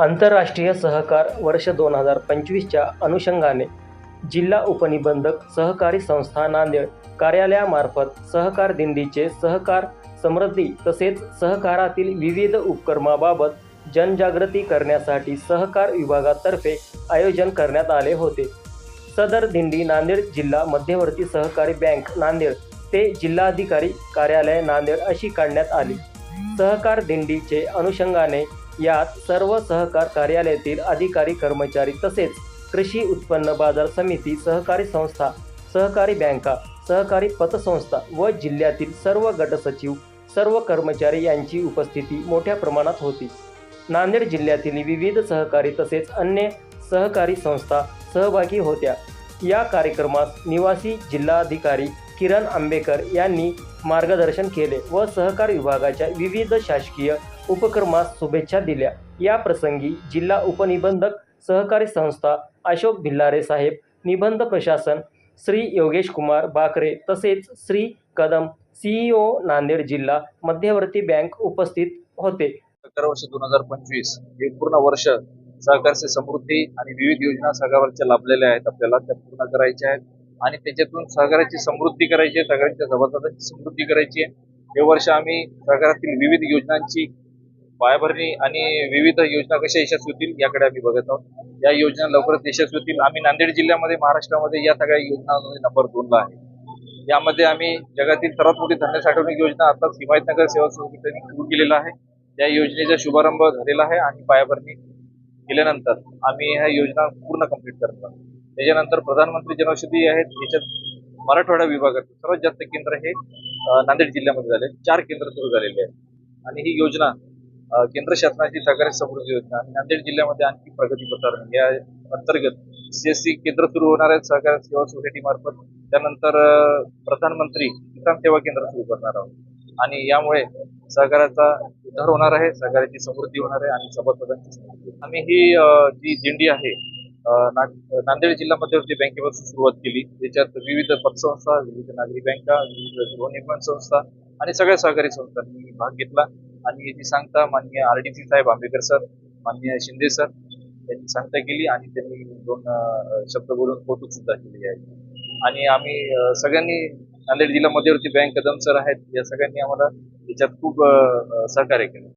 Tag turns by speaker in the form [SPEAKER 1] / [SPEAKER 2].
[SPEAKER 1] आंतरराष्ट्रीय सहकार वर्ष दोन हजार पंचवीसच्या अनुषंगाने जिल्हा उपनिबंधक सहकारी संस्था नांदेड कार्यालयामार्फत सहकार दिंडीचे सहकार समृद्धी तसेच सहकारातील विविध उपक्रमाबाबत जनजागृती करण्यासाठी सहकार विभागातर्फे आयोजन करण्यात आले होते. सदर दिंडी नांदेड जिल्हा मध्यवर्ती सहकारी बँक नांदेड ते जिल्हाधिकारी कार्यालय नांदेड अशी काढण्यात आली. सहकार दिंडीचे अनुषंगाने यात सर्व सहकार कार्यालयातील अधिकारी कर्मचारी तसेच कृषी उत्पन्न बाजार समिती सहकारी संस्था सहकारी बँका सहकारी पतसंस्था व जिल्ह्यातील सर्व गटसचिव सर्व कर्मचारी यांची उपस्थिती मोठ्या प्रमाणात होती. नांदेड जिल्ह्यातील विविध सहकारी तसेच अन्य सहकारी संस्था सहभागी होत्या. या कार्यक्रमास निवासी जिल्हाधिकारी किरण आंबेकर यांनी मार्गदर्शन केले व सहकार विभागाच्या विविध शासकीय उपक्रमास शुभेच्छा दिल्या. या प्रसंगी जिल्हा उपनिबंधक सहकारी संस्था अशोक भिल्लारे साहेब निबंध प्रशासन श्री योगेश कुमार बाकरे तसेच श्री कदम सीईओ नांदेड जिल्हा मध्यवर्ती बँक उपस्थित होते.
[SPEAKER 2] सहकार वर्ष दोन हजार पंचवीस हे पूर्ण वर्ष सहकारचे समृद्धी आणि विविध योजना सहकाराच्या लाभलेल्या आहेत. आपल्याला त्या पूर्ण करायच्या आहेत. आणि त्याच्यातून सहकाराची समृद्धी करायची आहे सहकाराच्या सभासदांची समृद्धी करायची. आहे हे वर्ष आम्ही सहकारातील विविध योजनांची पायाभरणी आणि विविध योजना कशा यशस्वी होतील याकडे आम्ही बघत आहोत. या योजना लवकरच यशस्वी होतील. आम्ही नांदेड जिल्ह्यामध्ये महाराष्ट्रामध्ये या सगळ्या योजनांमध्ये नंबर दोनला आहे. यामध्ये आम्ही जगातील सर्वात मोठी धान्य साठवणूक योजना आता हिमायतनगर सेवा समितीने सुरू केलेला आहे. या योजनेचा शुभारंभ झालेला आहे आणि पायाभरणी केल्यानंतर आम्ही ह्या योजना पूर्ण कंप्लीट करतो त्याच्यानंतर प्रधानमंत्री जनौषधी आहेत याच्यात मराठवाडा विभागात सर्वात जास्त केंद्र हे नांदेड जिल्ह्यामध्ये झाले. चार केंद्र सुरू झालेले आहेत. आणि ही योजना केंद्र शासनाची सहकारी समृद्धी योजना आणि नांदेड जिल्ह्यामध्ये आणखी प्रगती प्रसारण या अंतर्गत सीएससी केंद्र सुरू होणार आहेत. सहकार सेवा सोसायटी मार्फत त्यानंतर प्रधानमंत्री किसान सेवा केंद्र सुरू करणार आहोत. आणि यामुळे सहकाराचा उद्धार होणार आहे सहकाराची समृद्धी होणार आहे आणि सभासदांची समृद्धी आम्ही ही जी दिंडी आहे नांदेड जिल्हा मध्यवर्ती बँकेपासून सुरुवात केली. त्याच्यात विविध पतसंस्था विविध नागरी बँका विविध गृहनिर्माण संस्था आणि सगळ्या सहकारी संस्थांनी भाग घेतला. आणि याची सांगता माननीय आर डी सी साहेब आंबेकर सर माननीय शिंदे सर यांनी सांगता केली आणि त्यांनी दोन शब्द बोलून कौतुक सुद्धा केले आहे. आणि आम्ही सगळ्यांनी नांदेड जिल्हा मध्यवर्ती बँक कदम सर आहेत या सगळ्यांनी आम्हाला याच्यात खूप सहकार्य केलं.